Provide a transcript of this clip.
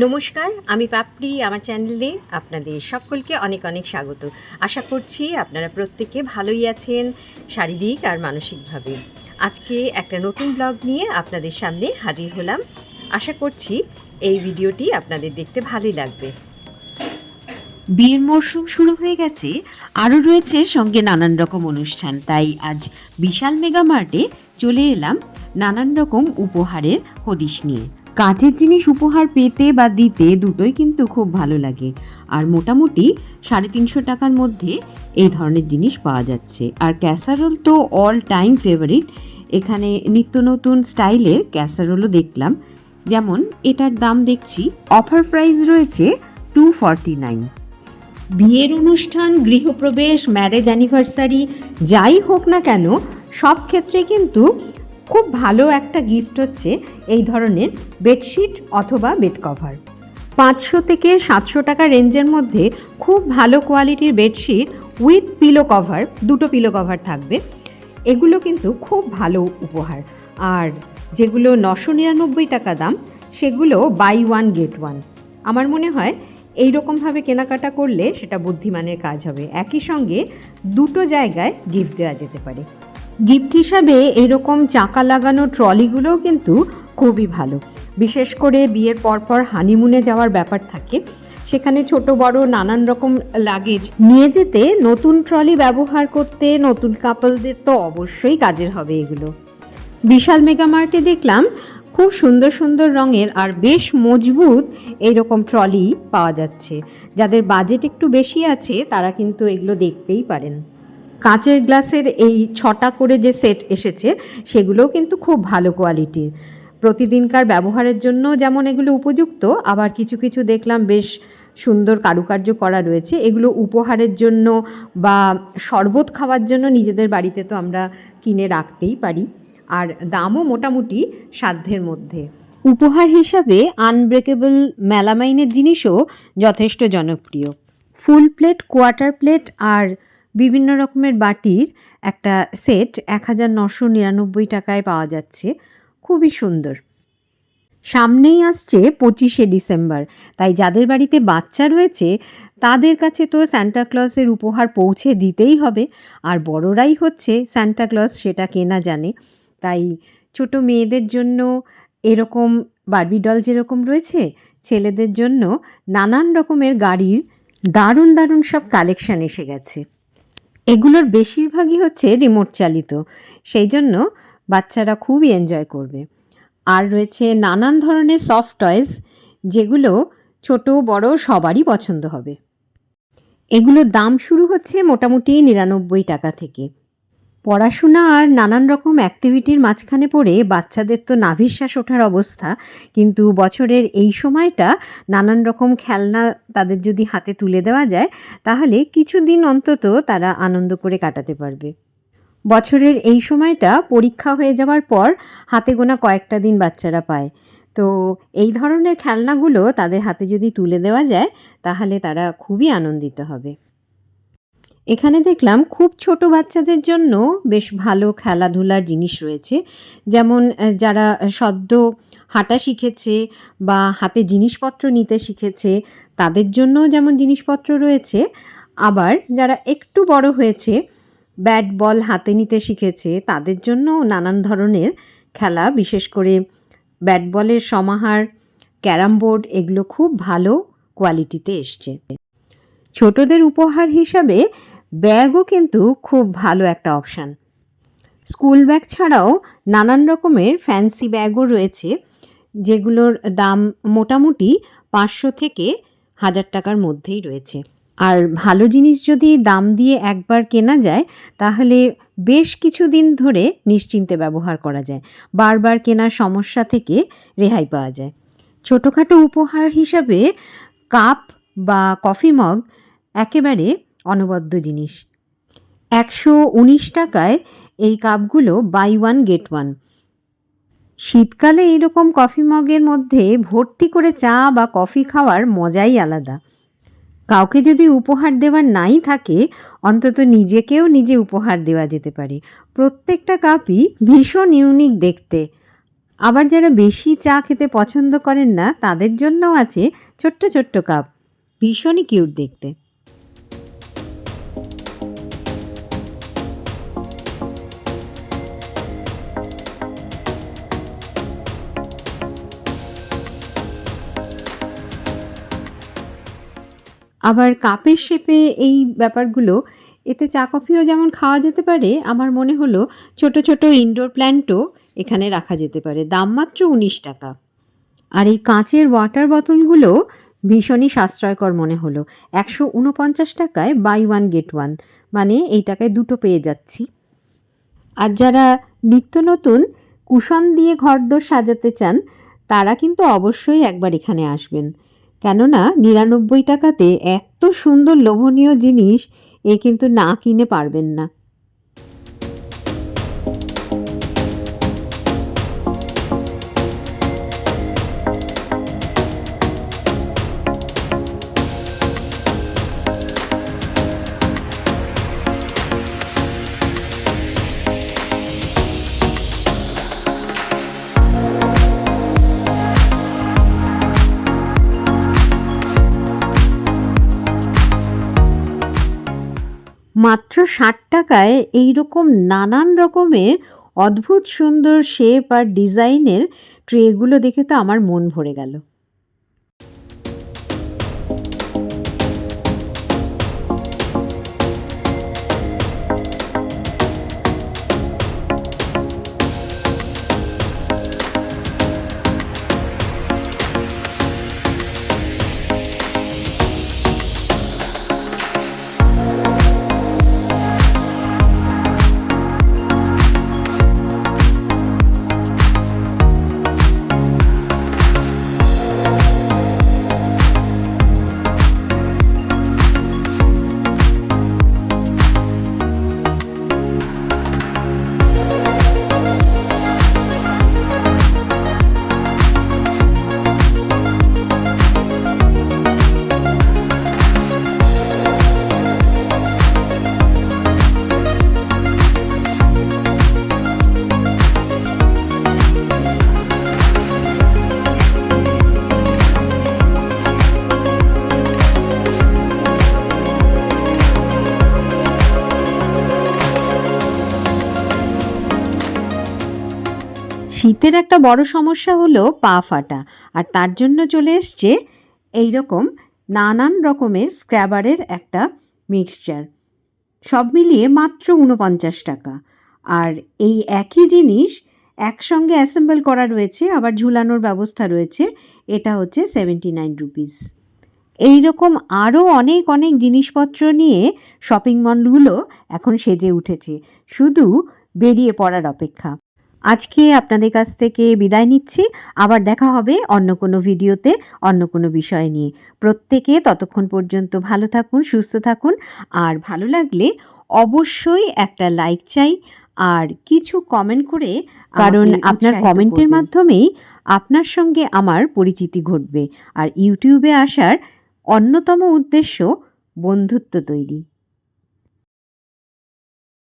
নমস্কার, আমি পাপড়ি, আমার চ্যানেলে আপনাদের সকলকে অনেক অনেক স্বাগত। আশা করছি আপনারা প্রত্যেকে ভালোই আছেন, শারীরিক আর মানসিকভাবে। আজকে একটা নতুন ব্লগ নিয়ে আপনাদের সামনে হাজির হলাম। আশা করছি এই ভিডিওটি আপনাদের দেখতে ভালোই লাগবে। বিয়ের মরশুম শুরু হয়ে গেছে, আরও রয়েছে সঙ্গে নানান রকম অনুষ্ঠান। তাই আজ বিশাল মেগা মার্টে চলে এলাম নানান রকম উপহারের হদিশ নিয়ে। কাঠের জিনিস উপহার পেতে বা দিতে দুটোই কিন্তু খুব ভালো লাগে। আর মোটামুটি সাড়ে তিনশো টাকার মধ্যে এই ধরনের জিনিস পাওয়া যাচ্ছে। আর ক্যাসারোল তো অল টাইম ফেভারিট এখানে নিত্য নতুন স্টাইলের ক্যাসারোলও দেখলাম। যেমন এটার দাম দেখছি অফার প্রাইস রয়েছে টু ফর্টি নাইন বিয়ের অনুষ্ঠান, গৃহপ্রবেশ ম্যারেজ অ্যানিভার্সারি যাই হোক না কেন, সব ক্ষেত্রে কিন্তু খুব ভালো একটা গিফট হচ্ছে এই ধরনের বেডশিট অথবা বেড কভার পাঁচশো থেকে সাতশো টাকা রেঞ্জের মধ্যে খুব ভালো কোয়ালিটির বেডশিট উইথ পিলো কভার দুটো পিলো কভার থাকবে। এগুলো কিন্তু খুব ভালো উপহার। আর যেগুলো নশো নিরানব্বই টাকা দাম, সেগুলো বাই ওয়ান গেট ওয়ান আমার মনে হয় এই রকমভাবে কেনাকাটা করলে সেটা বুদ্ধিমানের কাজ হবে। একই সঙ্গে দুটো জায়গায় গিফট দেওয়া যেতে পারে। গিফট হিসাবে এরকম চাকা লাগানো ট্রলিগুলোও কিন্তু খুবই ভালো। বিশেষ করে বিয়ের পরপর হানিমুনে যাওয়ার ব্যাপার থাকে। সেখানে ছোট, বড় নানান রকম লাগেজ নিয়ে যেতে নতুন ট্রলি ব্যবহার করতে নতুন কাপলদের তো অবশ্যই কাজের হবে এগুলো। বিশাল মেগামার্টে দেখলাম খুব সুন্দর সুন্দর রঙের আর বেশ মজবুত এইরকম ট্রলি পাওয়া যাচ্ছে। যাদের বাজেট একটু বেশি আছে, তারা কিন্তু এগুলো দেখতেই পারেন। কাঁচের গ্লাসের এই ছটা করে যে সেট এসেছে, সেগুলোও কিন্তু খুব ভালো কোয়ালিটির। প্রতিদিনকার ব্যবহারের জন্য যেমন এগুলো উপযুক্ত, আবার কিছু কিছু দেখলাম বেশ সুন্দর কারুকার্য করা রয়েছে। এগুলো উপহারের জন্য বা শরবত খাওয়ার জন্য নিজেদের বাড়িতে তো আমরা কিনে রাখতেই পারি। আর দামও মোটামুটি সাধ্যের মধ্যে। উপহার হিসাবে আনব্রেকেবল মেলামাইনের জিনিসও যথেষ্ট জনপ্রিয়। ফুল প্লেট কোয়ার্টার প্লেট আর বিভিন্ন রকমের বাটির একটা সেট এক হাজার নশো নিরানব্বই টাকায় পাওয়া যাচ্ছে। খুবই সুন্দর। সামনেই আসছে পঁচিশে ডিসেম্বর। তাই যাদের বাড়িতে বাচ্চা রয়েছে, তাদের কাছে তো ক্লসের উপহার পৌঁছে দিতেই হবে। আর বড়রাই হচ্ছে ক্লস সেটা কেনা জানে। তাই ছোট মেয়েদের জন্য এরকম বারবি ডল যেরকম রয়েছে, ছেলেদের জন্য নানান রকমের গাড়ির দারুণ দারুণ সব কালেকশন এসে গেছে। এগুলোর বেশিরভাগই হচ্ছে রিমোট চালিত। সেই জন্য বাচ্চারা খুবই এনজয় করবে। আর রয়েছে নানান ধরনের সফট টয়েস যেগুলো ছোট, বড় সবারই পছন্দ হবে। এগুলোর দাম শুরু হচ্ছে মোটামুটি নিরানব্বই টাকা থেকে। পড়াশোনা আর নানান রকম অ্যাক্টিভিটির মাঝখানে পড়ে বাচ্চাদের তো নাভিশ্বাস ওঠার অবস্থা। কিন্তু বছরের এই সময়টা নানান রকম খেলনা তাদের যদি হাতে তুলে দেওয়া যায়, তাহলে কিছুদিন অন্তত তারা আনন্দ করে কাটাতে পারবে। বছরের এই সময়টা পরীক্ষা হয়ে যাওয়ার পর হাতে গোনা কয়েকটা দিন বাচ্চারা পায়। তো এই ধরনের খেলনাগুলো তাদের হাতে যদি তুলে দেওয়া যায়, তাহলে তারা খুবই আনন্দিত হবে। এখানে দেখলাম খুব ছোট বাচ্চাদের জন্য বেশ ভালো খেলাধুলার জিনিস রয়েছে। যেমন যারা সদ্য হাঁটা শিখেছে বা হাতে জিনিসপত্র নিতে শিখেছে, তাদের জন্য যেমন জিনিসপত্র রয়েছে। আবার যারা একটু বড় হয়েছে, ব্যাট বল হাতে নিতে শিখেছে, তাদের জন্য নানান ধরনের খেলা, বিশেষ করে ব্যাট বলের সমাহার, ক্যারাম বোর্ড, এগুলো খুব ভালো কোয়ালিটিতে এসছে। ছোটদের উপহার হিসাবে ব্যাগও কিন্তু খুব ভালো একটা অপশান। স্কুল ব্যাগ ছাড়াও নানান রকমের ফ্যান্সি ব্যাগও রয়েছে, যেগুলোর দাম মোটামুটি পাঁচশো থেকে হাজার টাকার মধ্যেই রয়েছে। আর ভালো জিনিস যদি দাম দিয়ে একবার কেনা যায়, তাহলে বেশ কিছু দিন ধরে নিশ্চিন্তে ব্যবহার করা যায়। বারবার কেনার সমস্যা থেকে রেহাই পাওয়া যায়। ছোটোখাটো উপহার হিসাবে কাপ বা কফি মগ একেবারে অনবদ্য জিনিস। একশো উনিশ টাকায় এই কাপগুলো বাই ওয়ান গেট ওয়ান শীতকালে এইরকম কফি মগের মধ্যে ভর্তি করে চা বা কফি খাওয়ার মজাই আলাদা। কাউকে যদি উপহার দেওয়ার নাই থাকে, অন্তত নিজেকেও নিজে উপহার দেওয়া যেতে পারে। প্রত্যেকটা কাপই ভীষণ ইউনিক দেখতে। আবার যারা বেশি চা খেতে পছন্দ করেন না, তাদের জন্যও আছে ছোট্ট ছোট্ট কাপ ভীষণই কিউট দেখতে। আবার কাপের শেপে এই ব্যাপারগুলো, এতে চা কফিও যেমন খাওয়া যেতে পারে, আমার মনে হলো ছোট ছোট ইনডোর প্ল্যান্টও এখানে রাখা যেতে পারে। দাম মাত্র উনিশ টাকা। আর এই কাঁচের ওয়াটার বোতলগুলো ভীষণই সাশ্রয়কর মনে হলো। একশো উনপঞ্চাশ টাকায় বাই ওয়ান গেট ওয়ান মানে এই টাকায় দুটো পেয়ে যাচ্ছি। আর যারা নিত্য নতুন কুশন দিয়ে ঘরদোর সাজাতে চান, তারা কিন্তু অবশ্যই একবার এখানে আসবেন। কেননা নিরানব্বই টাকাতে এত সুন্দর লোভনীয় জিনিস এ কিন্তু না কিনে পারবেন না। মাত্র ষাট টাকায় এই রকম নানান রকমের অদ্ভুত সুন্দর শেপ আর ডিজাইনের ট্রেগুলো দেখে তো আমার মন ভরে গেল। শীতের একটা বড় সমস্যা হলো পা ফাটা। আর তার জন্য চলে এসছে এই রকম নানান রকমের স্ক্র্যাবারের একটা মিক্সচার। সব মিলিয়ে মাত্র উনপঞ্চাশ টাকা। আর এই একই জিনিস একসঙ্গে অ্যাসেম্বল করা রয়েছে, আবার ঝুলানোর ব্যবস্থা রয়েছে, এটা হচ্ছে সেভেন্টি নাইন রুপিস। এই রকম আরও অনেক অনেক জিনিসপত্র নিয়ে শপিং মলগুলো এখন সেজে উঠেছে। শুধু বেরিয়ে পড়ার অপেক্ষা। আজকে আপনাদের কাছ থেকে বিদায় নিচ্ছি। আবার দেখা হবে অন্য কোনো ভিডিওতে অন্য কোনো বিষয় নিয়ে। প্রত্যেকে ততক্ষণ পর্যন্ত ভালো থাকুন সুস্থ থাকুন। আর ভালো লাগলে অবশ্যই একটা লাইক চাই আর কিছু কমেন্ট করে কারণ আপনার কমেন্টের মাধ্যমেই আপনার সঙ্গে আমার পরিচিতি ঘটবে। আর ইউটিউবে আসার অন্যতম উদ্দেশ্য বন্ধুত্ব তৈরি।